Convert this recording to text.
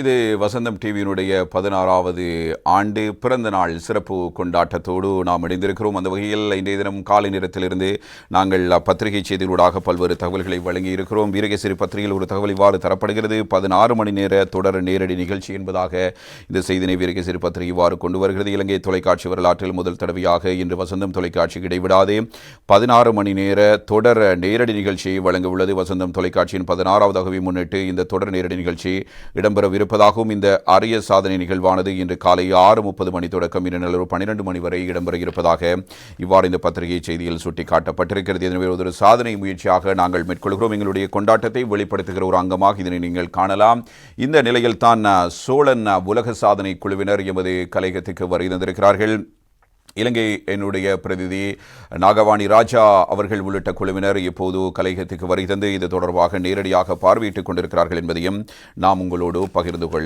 இது வசந்தம் டிவியினுடைய பதினாறாவது ஆண்டு பிறந்த நாள் சிறப்பு கொண்டாட்டத்தோடு நாம் இணைந்திருக்கிறோம். அந்த வகையில் இன்றைய தினம் காலை நேரத்திலிருந்து நாங்கள் பத்திரிகை செய்திகளூடாக பல்வேறு தகவல்களை வழங்கி இருக்கிறோம் வீரகேசரி பத்திரிகையில் ஒரு தகவல் இவ்வாறு தரப்படுகிறது. பதினாறு மணி நேர தொடர் நேரடி நிகழ்ச்சி என்பதாக இந்த செய்தினை வீரகேசரி பத்திரிகை இவ்வாறு கொண்டு வருகிறது. இலங்கை தொலைக்காட்சி வரலாற்றில் முதல் தடவையாக இன்று வசந்தம் தொலைக்காட்சி இடைவிடாது பதினாறு மணி நேர தொடர் நேரடி நிகழ்ச்சியை வழங்க உள்ளது. வசந்தம் தொலைக்காட்சியின் பதினாறாவது தகவை முன்னிட்டு இந்த தொடர் நேரடி நிகழ்ச்சி இருப்பதாகவும் இந்த அரிய சாதனை நிகழ்வானது இன்று காலை ஆறு முப்பது மணி தொடக்கம் இன்று நிலவு பன்னிரண்டு மணி வரை இடம்பெற இருப்பதாக இவ்வாறு இந்த பத்திரிகை செய்தியில் சுட்டிக்காட்டப்பட்டிருக்கிறது. எனவே ஒரு சாதனை முயற்சியாக நாங்கள் மேற்கொள்கிறோம். எங்களுடைய கொண்டாட்டத்தை வெளிப்படுத்துகிற ஒரு அங்கமாக இதனை நீங்கள் காணலாம். இந்த நிலையில் தான் சோழன் உலக சாதனை குழுவினர் எமது கலையகத்துக்கு வருகை தந்திருக்கிறார்கள். இலங்கை என்னுடைய பிரதிநிதி நாகவாணி ராஜா அவர்கள் உள்ளிட்ட குழுவினர் இப்போது கலையகத்துக்கு வருகை தந்து இது தொடர்பாக நேரடியாக பார்வையிட்டுக் கொண்டிருக்கிறார்கள் என்பதையும் நாம் உங்களோடு பகிர்ந்து கொள்ள